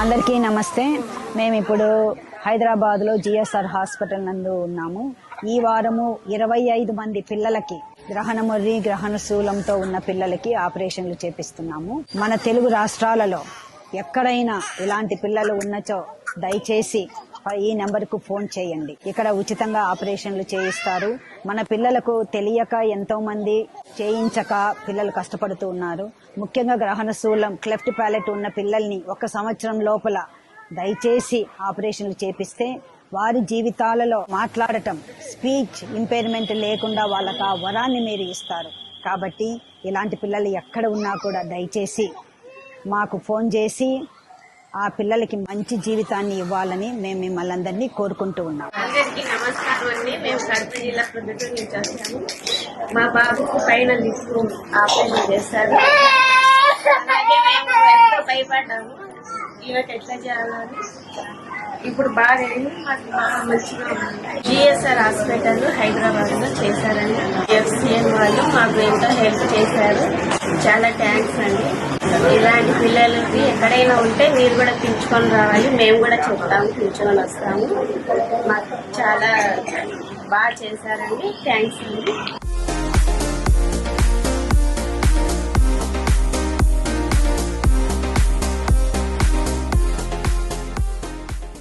అందరికీ నమస్తే. మేము ఇప్పుడు హైదరాబాద్లో జిఎస్ఆర్ హాస్పిటల్ నందు ఉన్నాము. ఈ వారము ఇరవై ఐదు మంది పిల్లలకి గ్రహణమొర్రి గ్రహణ శూలంతో ఉన్న పిల్లలకి ఆపరేషన్లు చేపిస్తున్నాము. మన తెలుగు రాష్ట్రాలలో ఎక్కడైనా ఇలాంటి పిల్లలు ఉన్నచో దయచేసి ఈ నెంబర్కు ఫోన్ చేయండి. ఇక్కడ ఉచితంగా ఆపరేషన్లు చేయిస్తారు. మన పిల్లలకు తెలియక ఎంతో మంది చేయించక పిల్లలు కష్టపడుతూ ఉన్నారు. ముఖ్యంగా గ్రహణ శూలం క్లెఫ్ట్ ప్యాలెట్ ఉన్న పిల్లల్ని ఒక సంవత్సరం లోపల దయచేసి ఆపరేషన్లు చేపిస్తే వారి జీవితాలలో మాట్లాడటం స్పీచ్ ఇంపైర్మెంట్ లేకుండా వాళ్ళకు ఆ వరాన్ని మీరు ఇస్తారు. కాబట్టి ఇలాంటి పిల్లలు ఎక్కడ ఉన్నా కూడా దయచేసి మాకు ఫోన్ చేసి ఆ పిల్లలకి మంచి జీవితాన్ని ఇవ్వాలని మేము మిమ్మల్ని అందరినీ కోరుకుంటూ ఉన్నాం. అందరికీ నమస్కారం అండి. మేము కడప జిల్లా ప్రొద్దుటూరు నుంచి వచ్చాము. మా బాబుకు పైన లిప్పు ఆపరేషన్ చేస్తారు అలాగే మేము ఎంతో భయపడ్డాము. ఈరోజు ఎట్లా చేయాలని. ఇప్పుడు బాగా అయింది మాకు బాగా మంచిగా ఉంది. జిఎస్ఆర్ హాస్పిటల్ హైదరాబాద్లో చేశారండి. ఎఫ్సిఎన్ వాళ్ళు మాకు ఎంతో హెల్ప్ చేశారు. చాలా థ్యాంక్స్ అండి. ఇలాంటి పిల్లలకి ఎక్కడైనా ఉంటే మీరు కూడా పిలుచుకొని రావాలి. మేము కూడా చెప్తాము పిలుచుకొని వస్తాము. మాకు చాలా బాగా చేశారండి. థ్యాంక్స్ అండి.